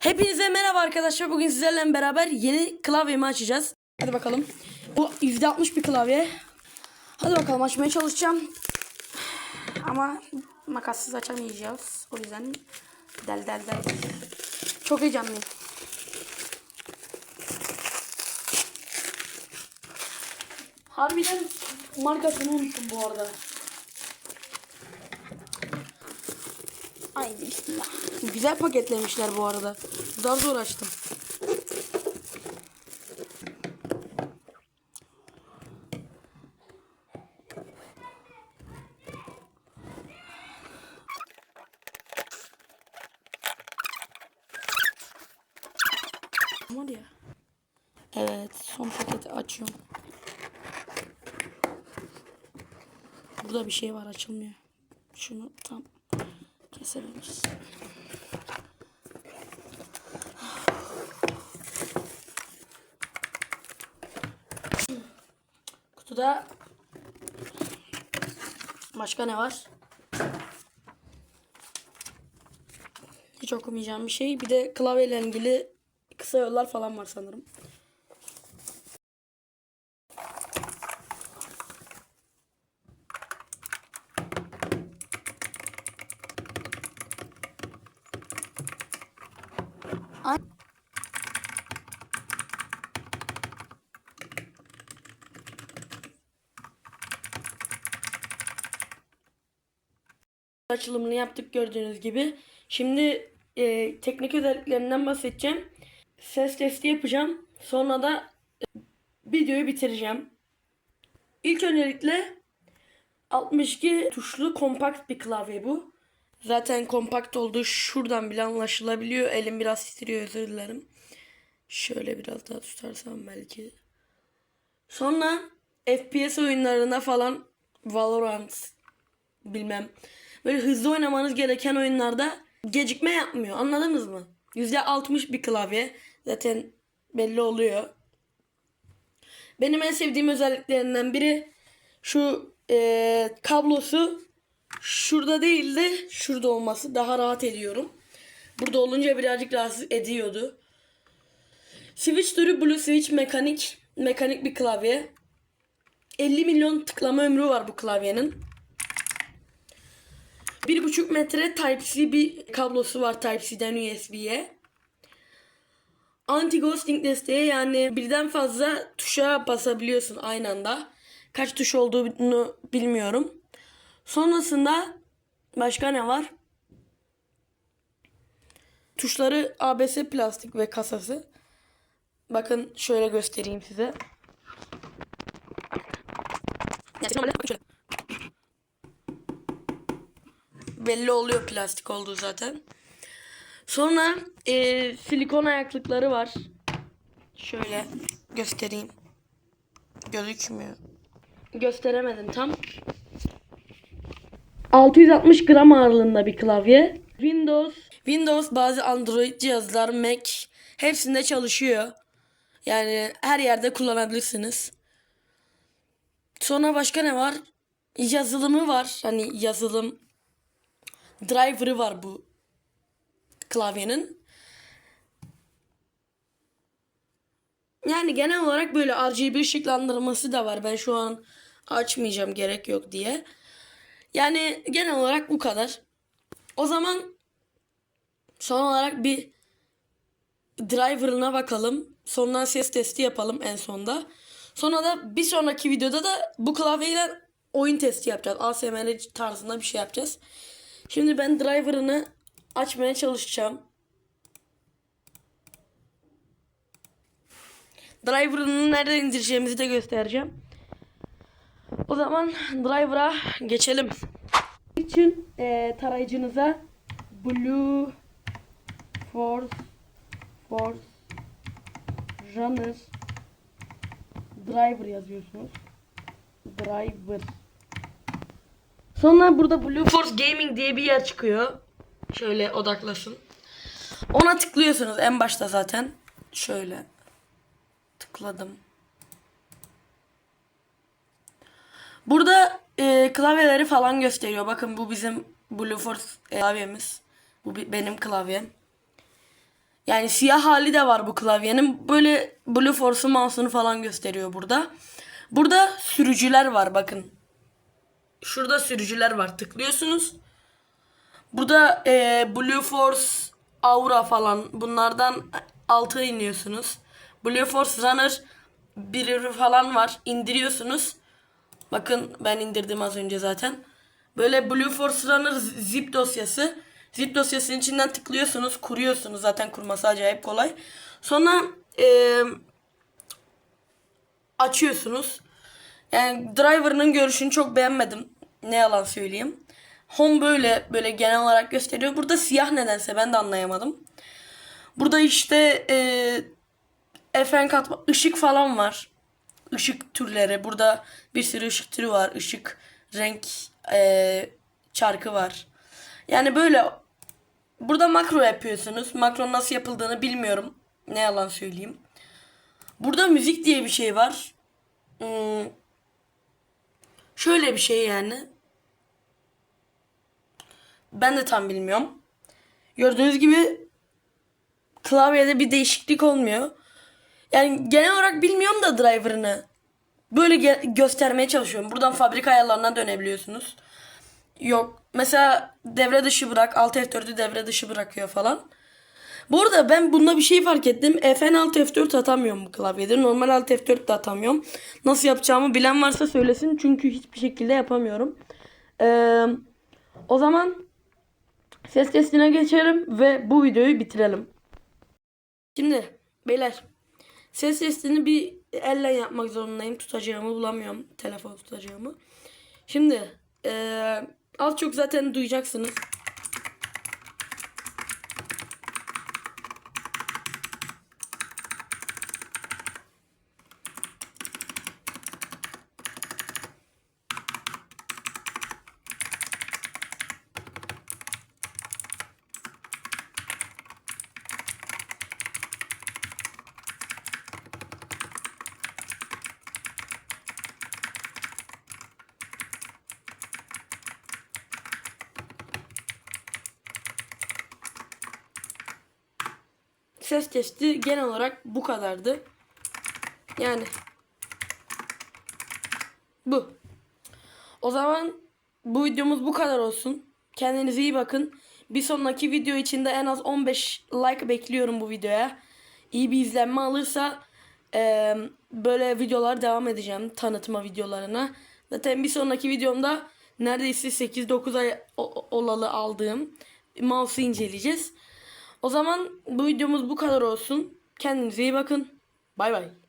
Hepinize merhaba arkadaşlar. Bugün sizlerle beraber yeni klavyemi açacağız. Hadi bakalım. Bu %60 bir klavye. Hadi bakalım açmaya çalışacağım. Ama makassız açamayacağız. O yüzden del del del. Çok heyecanlıyım. Harbiden markasını unuttum bu arada. Ay bismillah. Güzel paketlemişler bu arada. Zar zor açtım. Var ya. Evet, son paketi açıyorum. Burada bir şey var açılmıyor. Şunu tam kesebiliriz. Kutuda başka ne var? Hiç okumayacağım bir şey. Bir de klavyeyle ilgili kısa yollar falan var sanırım. Açılımını yaptık gördüğünüz gibi. Şimdi e, teknik özelliklerinden bahsedeceğim. Ses testi yapacağım. Sonra da e, videoyu bitireceğim. İlk öncelikle 62 tuşlu kompakt bir klavye bu. Zaten kompakt olduğu şuradan bile anlaşılabiliyor. Elim biraz titriyor özür dilerim. Şöyle biraz daha tutarsam belki. Sonra FPS oyunlarına falan Valorant bilmem böyle hızlı oynamanız gereken oyunlarda gecikme yapmıyor. Anladınız mı? %60 bir klavye. Zaten belli oluyor. Benim en sevdiğim özelliklerinden biri şu eee, kablosu şurada değil de şurada olması. Daha rahat ediyorum. Burada olunca birazcık rahatsız ediyordu. Switch türü Blue Switch mekanik mekanik bir klavye. 50 milyon tıklama ömrü var bu klavyenin. 1,5 metre Type-C bir kablosu var Type-C'den USB'ye. Anti-ghosting desteği yani birden fazla tuşa basabiliyorsun aynı anda. Kaç tuş olduğunu bilmiyorum. Sonrasında başka ne var? Tuşları ABS plastik ve kasası. Bakın şöyle göstereyim size. Belli oluyor plastik olduğu zaten. Sonra e, silikon ayaklıkları var. Şöyle göstereyim. Gözükmüyor. Gösteremedim tam. 660 gram ağırlığında bir klavye. Windows, Windows bazı Android cihazlar, Mac hepsinde çalışıyor. Yani her yerde kullanabilirsiniz. Sonra başka ne var? Yazılımı var. Hani yazılım driver'ı var bu klavyenin. Yani genel olarak böyle RGB ışıklandırması da var. Ben şu an açmayacağım gerek yok diye. Yani genel olarak bu kadar. O zaman son olarak bir driver'ına bakalım. Sondan ses testi yapalım en sonda. Sonra da bir sonraki videoda da bu klavyeyle oyun testi yapacağız. ASMR tarzında bir şey yapacağız. Şimdi ben driver'ını açmaya çalışacağım. Driver'ını nereden indireceğimizi de göstereceğim. Zaman driver'a geçelim. için e, tarayıcınıza Blue Force Force Runner Driver yazıyorsunuz. Driver. Sonra burada Blue Force Gaming diye bir yer çıkıyor. Şöyle odaklasın. Ona tıklıyorsunuz en başta zaten. Şöyle tıkladım. Burada e, klavyeleri falan gösteriyor. Bakın bu bizim Blue Force e, klavyemiz. Bu benim klavyem. Yani siyah hali de var bu klavyenin. Böyle Blue Force'u mouse'unu falan gösteriyor burada. Burada sürücüler var bakın. Şurada sürücüler var. Tıklıyorsunuz. Burada e, Blue Force, Aura falan bunlardan alta iniyorsunuz. Blue Force Runner biri falan var. indiriyorsunuz. Bakın ben indirdim az önce zaten. Böyle Blue Force Runner zip dosyası. Zip dosyasının içinden tıklıyorsunuz, kuruyorsunuz. Zaten kurması acayip kolay. Sonra eee, açıyorsunuz. Yani driver'ın görüşünü çok beğenmedim. Ne yalan söyleyeyim. Home böyle böyle genel olarak gösteriyor. Burada siyah nedense ben de anlayamadım. Burada işte eee FN katma ışık falan var. Işık türleri. Burada bir sürü ışık türü var. Işık, renk, eee, çarkı var. Yani böyle burada makro yapıyorsunuz. Makro nasıl yapıldığını bilmiyorum. Ne yalan söyleyeyim. Burada müzik diye bir şey var. Hmm. Şöyle bir şey yani. Ben de tam bilmiyorum. Gördüğünüz gibi klavyede bir değişiklik olmuyor. Yani genel olarak bilmiyorum da driver'ını. Böyle göstermeye çalışıyorum. Buradan fabrika ayarlarına dönebiliyorsunuz. Yok. Mesela devre dışı bırak. Alt F4'ü devre dışı bırakıyor falan. Bu arada ben bunda bir şey fark ettim. FN Alt F4 atamıyorum bu klavyede. Normal Alt F4 de atamıyorum. Nasıl yapacağımı bilen varsa söylesin. Çünkü hiçbir şekilde yapamıyorum. Ee, o zaman ses testine geçelim ve bu videoyu bitirelim. Şimdi beyler ses testini bir elle yapmak zorundayım. Tutacağımı bulamıyorum. Telefon tutacağımı. Şimdi eee az çok zaten duyacaksınız. Ses testi genel olarak bu kadardı. Yani bu. O zaman bu videomuz bu kadar olsun. Kendinize iyi bakın. Bir sonraki video için de en az 15 like bekliyorum bu videoya. İyi bir izlenme alırsa eee, böyle videolar devam edeceğim. Tanıtma videolarına. Zaten bir sonraki videomda neredeyse 8-9 ay olalı aldığım mouse'u inceleyeceğiz. O zaman bu videomuz bu kadar olsun. Kendinize iyi bakın. Bay bay.